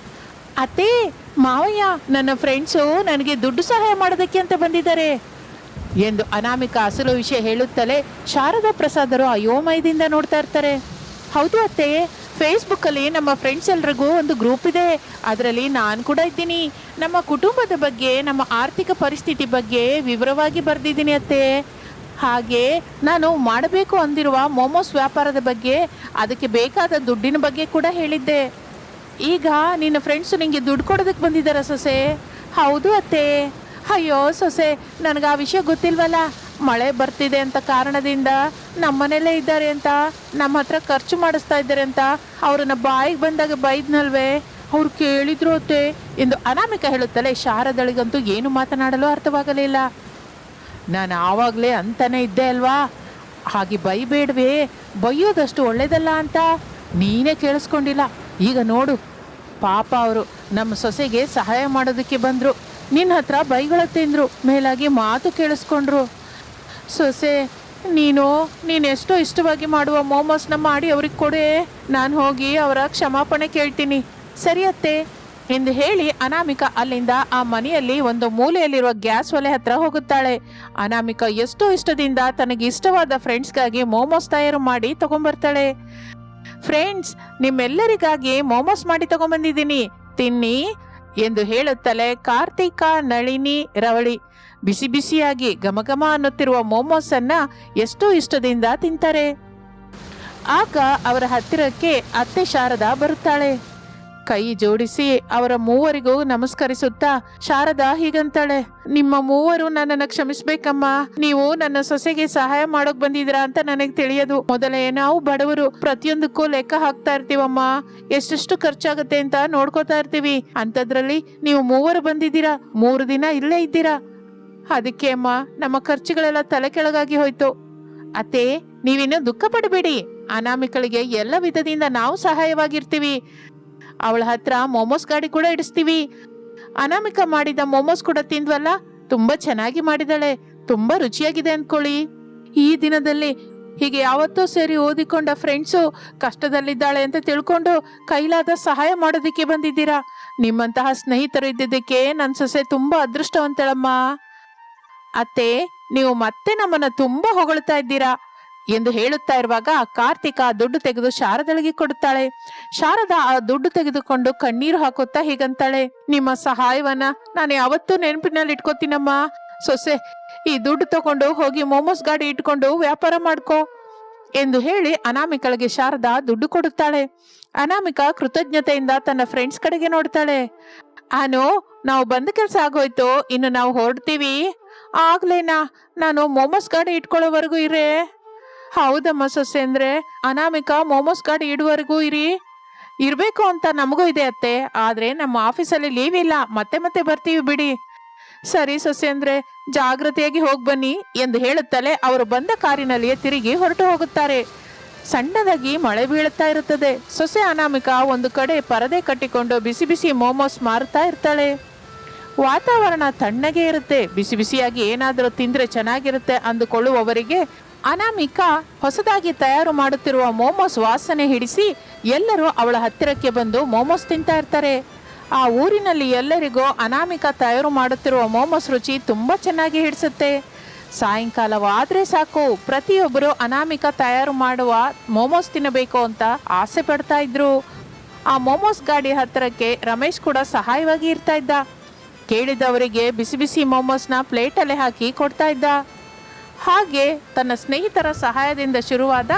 ಅತ್ತೆ, ಮಾವಯ್ಯ, ನನ್ನ ಫ್ರೆಂಡ್ಸು ನನಗೆ ದುಡ್ಡು ಸಹಾಯ ಮಾಡೋದಕ್ಕೆ ಅಂತ ಬಂದಿದ್ದಾರೆ. ಎಂದು ಅನಾಮಿಕ ಅಸಲು ವಿಷಯ ಹೇಳುತ್ತಲೇ ಶಾರದಾ ಪ್ರಸಾದರು ಅಯೋಮಯದಿಂದ ನೋಡ್ತಾ ಇರ್ತಾರೆ. ಹೌದು ಅತ್ತೆ ಫೇಸ್ಬುಕ್ಕಲ್ಲಿ ನಮ್ಮ ಫ್ರೆಂಡ್ಸ್ ಎಲ್ರಿಗೂ ಒಂದು ಗ್ರೂಪ್ ಇದೆ. ಅದರಲ್ಲಿ ನಾನು ಕೂಡ ಇದ್ದೀನಿ. ನಮ್ಮ ಕುಟುಂಬದ ಬಗ್ಗೆ, ನಮ್ಮ ಆರ್ಥಿಕ ಪರಿಸ್ಥಿತಿ ಬಗ್ಗೆ ವಿವರವಾಗಿ ಬರೆದಿದ್ದೀನಿ ಅತ್ತೆ. ಹಾಗೆ ನಾನು ಮಾಡಬೇಕು ಅಂದಿರುವ ಮೋಮೋಸ್ ವ್ಯಾಪಾರದ ಬಗ್ಗೆ, ಅದಕ್ಕೆ ಬೇಕಾದ ದುಡ್ಡಿನ ಬಗ್ಗೆ ಕೂಡ ಹೇಳಿದ್ದೆ. ಈಗ ನಿನ್ನ ಫ್ರೆಂಡ್ಸು ನಿಂಗೆ ದುಡ್ಡು ಕೊಡೋದಕ್ಕೆ ಬಂದಿದ್ದಾರ ಸೊಸೆ? ಹೌದು ಅತ್ತೆ. ಅಯ್ಯೋ ಸೊಸೆ, ನನಗೆ ಆ ವಿಷಯ ಗೊತ್ತಿಲ್ವಲ್ಲ? ಮಳೆ ಬರ್ತಿದೆ ಅಂತ ಕಾರಣದಿಂದ ನಮ್ಮನೆಯಲ್ಲೇ ಇದ್ದಾರೆ ಅಂತ, ನಮ್ಮ ಹತ್ರ ಖರ್ಚು ಮಾಡಿಸ್ತಾ ಇದ್ದಾರೆ ಅಂತ ಅವ್ರನ್ನ ಬಾಯಿಗೆ ಬಂದಾಗ ಬೈದ್ನಲ್ವೇ? ಅವ್ರು ಕೇಳಿದ್ರು ಅತ್ತೆ. ಎಂದು ಅನಾಮಿಕ ಹೇಳುತ್ತಲೆ ಶಾರದಳಿಗಂತೂ ಏನು ಮಾತನಾಡಲು ಅರ್ಥವಾಗಲಿಲ್ಲ. ನಾನು ಆವಾಗಲೇ ಅಂತಾನೆ ಇದ್ದೆ ಅಲ್ವಾ? ಹಾಗೆ ಬೈಬೇಡ್ವೇ, ಬೈಯೋದಷ್ಟು ಒಳ್ಳೇದಲ್ಲ ಅಂತ ನೀನೇ ಕೇಳಿಸ್ಕೊಂಡಿಲ್ಲ. ಈಗ ನೋಡು, ಪಾಪ ಅವರು ನಮ್ಮ ಸೊಸೆಗೆ ಸಹಾಯ ಮಾಡೋದಕ್ಕೆ ಬಂದರು, ನಿನ್ನ ಹತ್ರ ಬೈಗಳ ತಿಂದರು ಮೇಲಾಗಿ ಮಾತು ಕೇಳಿಸ್ಕೊಂಡ್ರು. ಸೊಸೆ, ನೀನು ನೀನು ಎಷ್ಟೋ ಇಷ್ಟವಾಗಿ ಮಾಡುವ ಮೋಮೋಸ್ನ ಮಾಡಿ ಅವ್ರಿಗೆ ಕೊಡೆ, ನಾನು ಹೋಗಿ ಅವರ ಕ್ಷಮಾಪಣೆ ಕೇಳ್ತೀನಿ. ಸರಿಯತ್ತೆ ಎಂದು ಹೇಳಿ ಅನಾಮಿಕ ಅಲ್ಲಿಂದ ಆ ಮನೆಯಲ್ಲಿ ಒಂದು ಮೂಲೆಯಲ್ಲಿರುವ ಗ್ಯಾಸ್ ಒಲೆ ಹತ್ರ ಹೋಗುತ್ತಾಳೆ. ಅನಾಮಿಕ ಎಷ್ಟೋ ಇಷ್ಟದಿಂದ ತನಗೆ ಇಷ್ಟವಾದ ಫ್ರೆಂಡ್ಸ್ಗಾಗಿ ಮೋಮೋಸ್ ತಯಾರು ಮಾಡಿ ತಗೊಂಬರ್ತಾಳೆ ಫ್ರೆಂಡ್ಸ್ ನಿಮ್ಮೆಲ್ಲರಿಗಾಗಿ ಮೋಮೋಸ್ ಮಾಡಿ ತಗೊಂಡ್ಬಂದಿದ್ದೀನಿ ತಿನ್ನಿ ಎಂದು ಹೇಳುತ್ತಲೇ ಕಾರ್ತಿಕ, ನಳಿನಿ, ರವಳಿ ಬಿಸಿ ಬಿಸಿಯಾಗಿ ಘಮಘಮ ಅನ್ನುತ್ತಿರುವ ಮೋಮೋಸ್ ಅನ್ನ ಎಷ್ಟೋ ಇಷ್ಟದಿಂದ ತಿಂತಾರೆ. ಆಗ ಅವರ ಹತ್ತಿರಕ್ಕೆ ಅತ್ತೆ ಶಾರದಾ ಬರುತ್ತಾಳೆ. ಕೈ ಜೋಡಿಸಿ ಅವರ ಮೂವರಿಗೂ ನಮಸ್ಕರಿಸುತ್ತಾ, ಶಾರದಾ, ಹೀಗಂತಾಳೆ. ನಿಮ್ಮ ಮೂವರು ನನ್ನನ್ನು ಕ್ಷಮಿಸ್ಬೇಕಮ್ಮ. ನೀವು ನನ್ನ ಸೊಸೆಗೆ ಸಹಾಯ ಮಾಡೋಕ್ ಬಂದಿದ್ದೀರಾ ಅಂತ ನನಗೆ ತಿಳಿಯದು. ಮೊದಲೇ ನಾವು ಬಡವರು, ಪ್ರತಿಯೊಂದಕ್ಕೂ ಲೆಕ್ಕ ಹಾಕ್ತಾ ಇರ್ತೀವಮ್ಮ. ಎಷ್ಟೆಷ್ಟು ಖರ್ಚಾಗತ್ತೆ ಅಂತ ನೋಡ್ಕೋತಾ ಇರ್ತೀವಿ. ಅಂಥದ್ರಲ್ಲಿ ನೀವು ಮೂವರು ಬಂದಿದ್ದೀರಾ. ಮೂರು ದಿನ ಇಲ್ಲೇ ಇದ್ದೀರಾ. ಅದಕ್ಕೆ ಅಮ್ಮ, ನಮ್ಮ ಖರ್ಚುಗಳೆಲ್ಲ ತಲೆ ಕೆಳಗಾಗಿ ಹೋಯ್ತು. ಅತ್ತೆ, ನೀವಿನ್ನೂ ದುಃಖ ಪಡಬೇಡಿ ಅನಾಮಿಕಳಿಗೆ ಎಲ್ಲ ವಿಧದಿಂದ ನಾವು ಸಹಾಯವಾಗಿರ್ತೀವಿ. ಅವಳ ಹತ್ರ ಮೋಮೋಸ್ ಗಾಡಿ ಕೂಡ ಇಡಿಸ್ತೀವಿ. ಅನಾಮಿಕ ಮಾಡಿದ ಮೋಮೋಸ್ ಕೂಡ ತಿಂದ್ವಲ್ಲ? ತುಂಬಾ ಚೆನ್ನಾಗಿ ಮಾಡಿದಾಳೆ. ತುಂಬಾ ರುಚಿಯಾಗಿದೆ ಅಂದ್ಕೊಳ್ಳಿ ಈ ದಿನದಲ್ಲಿ ಹೀಗೆ ಯಾವತ್ತೋ ಸೇರಿ ಓದಿಕೊಂಡ ಫ್ರೆಂಡ್ಸು ಕಷ್ಟದಲ್ಲಿದ್ದಾಳೆ ಅಂತ ತಿಳ್ಕೊಂಡು ಕೈಲಾದ ಸಹಾಯ ಮಾಡೋದಕ್ಕೆ ಬಂದಿದ್ದೀರಾ? ನಿಮ್ಮಂತಹ ಸ್ನೇಹಿತರು ಇದ್ದಿದ್ದಕ್ಕೆ ನನ್ನ ಸೊಸೆ ತುಂಬಾ ಅದೃಷ್ಟವಂತಳಮ್ಮ. ಅತ್ತೆ, ನೀವು ಮತ್ತೆ ನಮ್ಮನ್ನ ತುಂಬಾ ಹೊಗಳ್ತಾ ಇದ್ದೀರಾ. ಎಂದು ಹೇಳುತ್ತಾ ಇರುವಾಗ ಕಾರ್ತಿಕ ಆ ದುಡ್ಡು ತೆಗೆದು ಶಾರದಳಿಗೆ ಕೊಡುತ್ತಾಳೆ. ಶಾರದ ಆ ದುಡ್ಡು ತೆಗೆದುಕೊಂಡು ಕಣ್ಣೀರು ಹಾಕುತ್ತಾ ಹೀಗಂತಾಳೆ, ನಿಮ್ಮ ಸಹಾಯವನ್ನ ನಾನು ಯಾವತ್ತೂ ನೆನಪಿನಲ್ಲಿ ಇಟ್ಕೋತೀನಮ್ಮ. ಸೊಸೆ, ಈ ದುಡ್ಡು ತಗೊಂಡು ಹೋಗಿ ಮೋಮೋಸ್ ಗಾಡಿ ಇಟ್ಕೊಂಡು ವ್ಯಾಪಾರ ಮಾಡ್ಕೋ ಎಂದು ಹೇಳಿ ಅನಾಮಿಕಳಿಗೆ ಶಾರದಾ ದುಡ್ಡು ಕೊಡುತ್ತಾಳೆ. ಅನಾಮಿಕ ಕೃತಜ್ಞತೆಯಿಂದ ತನ್ನ ಫ್ರೆಂಡ್ಸ್ ಕಡೆಗೆ ನೋಡ್ತಾಳೆ, ಅನು, ನಾವು ಬಂದ ಕೆಲಸ ಆಗೋಯ್ತು, ಇನ್ನು ನಾವು ಹೊರಡ್ತೀವಿ. ಆಗ್ಲೇನಾ, ನಾನು ಮೋಮೋಸ್ ಗಾಡಿ ಇಟ್ಕೊಳ್ಳೋವರೆಗೂ ಇರೇ. ಹೌದಮ್ಮ ಸೊಸೆ ಅಂದ್ರೆ ಅನಾಮಿಕ ಮೋಮೋಸ್ ಗಾಡಿ ಇಡುವರೆಗೂ ಇರಿ. ಇರಬೇಕು ಅಂತ ನಮಗೂ ಇದೆ ಅತ್ತೆ. ಆದ್ರೆ ನಮ್ಮ ಆಫೀಸಲ್ಲಿ ಲೀವ್ ಇಲ್ಲ. ಮತ್ತೆ ಮತ್ತೆ ಬರ್ತೀವಿ ಬಿಡಿ. ಸರಿ ಸೊಸೆ ಅಂದ್ರೆ ಜಾಗ್ರತೆಯಾಗಿ ಹೋಗಿ ಬನ್ನಿ ಎಂದು ಹೇಳುತ್ತಲೇ ಅವರು ಬಂದ ಕಾರಿನಲ್ಲಿಯೇ ತಿರುಗಿ ಹೊರಟು ಹೋಗುತ್ತಾರೆ. ಸಣ್ಣದಾಗಿ ಮಳೆ ಬೀಳುತ್ತಾ ಇರುತ್ತದೆ. ಸೊಸೆ ಅನಾಮಿಕ ಒಂದು ಕಡೆ ಪರದೆ ಕಟ್ಟಿಕೊಂಡು ಬಿಸಿ ಬಿಸಿ ಮೋಮೋಸ್ ಮಾರುತ್ತಾ ಇರ್ತಾಳೆ. ವಾತಾವರಣ ತಣ್ಣಗೆ ಇರುತ್ತೆ. ಬಿಸಿ ಬಿಸಿಯಾಗಿ ಏನಾದರೂ ತಿಂದರೆ ಚೆನ್ನಾಗಿರುತ್ತೆ ಅಂದುಕೊಳ್ಳುವವರಿಗೆ ಅನಾಮಿಕ ಹೊಸದಾಗಿ ತಯಾರು ಮಾಡುತ್ತಿರುವ ಮೋಮೋಸ್ ವಾಸನೆ ಹಿಡಿಸಿ ಎಲ್ಲರೂ ಅವಳ ಹತ್ತಿರಕ್ಕೆ ಬಂದು ಮೋಮೋಸ್ ತಿಂತಾ ಇರ್ತಾರೆ. ಆ ಊರಿನಲ್ಲಿ ಎಲ್ಲರಿಗೂ ಅನಾಮಿಕ ತಯಾರು ಮಾಡುತ್ತಿರುವ ಮೋಮೋಸ್ ರುಚಿ ತುಂಬಾ ಚೆನ್ನಾಗಿ ಹಿಡಿಸುತ್ತೆ. ಸಾಯಂಕಾಲವಾದ್ರೆ ಸಾಕು, ಪ್ರತಿಯೊಬ್ಬರು ಅನಾಮಿಕ ತಯಾರು ಮಾಡುವ ಮೋಮೋಸ್ ತಿನ್ನಬೇಕು ಅಂತ ಆಸೆ ಪಡ್ತಾ ಇದ್ರು. ಆ ಮೋಮೋಸ್ ಗಾಡಿ ಹತ್ತಿರಕ್ಕೆ ರಮೇಶ್ ಕೂಡ ಸಹಾಯವಾಗಿ ಇರ್ತಾ ಇದ್ದ. ಕೇಳಿದವರಿಗೆ ಬಿಸಿ ಬಿಸಿ ಮೋಮೋಸ್ನ ಪ್ಲೇಟಲ್ಲಿ ಹಾಕಿ ಕೊಡ್ತಾ ಇದ್ದ. ಹಾಗೆ ತನ್ನ ಸ್ನೇಹಿತರ ಸಹಾಯದಿಂದ ಶುರುವಾದ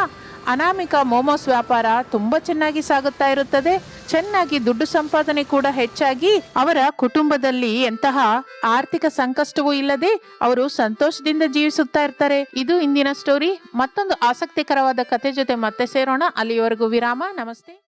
ಅನಾಮಿಕ ಮೋಮೋಸ್ ವ್ಯಾಪಾರ ತುಂಬ ಚೆನ್ನಾಗಿ ಸಾಗುತ್ತಾ ಇರುತ್ತದೆ. ಚೆನ್ನಾಗಿ ದುಡ್ಡು ಸಂಪಾದನೆ ಕೂಡ ಹೆಚ್ಚಾಗಿ ಅವರ ಕುಟುಂಬದಲ್ಲಿ ಎಂತಹ ಆರ್ಥಿಕ ಸಂಕಷ್ಟವೂ ಇಲ್ಲದೆ ಅವರು ಸಂತೋಷದಿಂದ ಜೀವಿಸುತ್ತಾ ಇರ್ತಾರೆ. ಇದು ಇಂದಿನ ಸ್ಟೋರಿ ಮತ್ತೊಂದು ಆಸಕ್ತಿಕರವಾದ ಕತೆ ಜೊತೆ ಮತ್ತೆ ಸೇರೋಣ. ಅಲ್ಲಿಯವರೆಗೂ ವಿರಾಮ. ನಮಸ್ತೆ.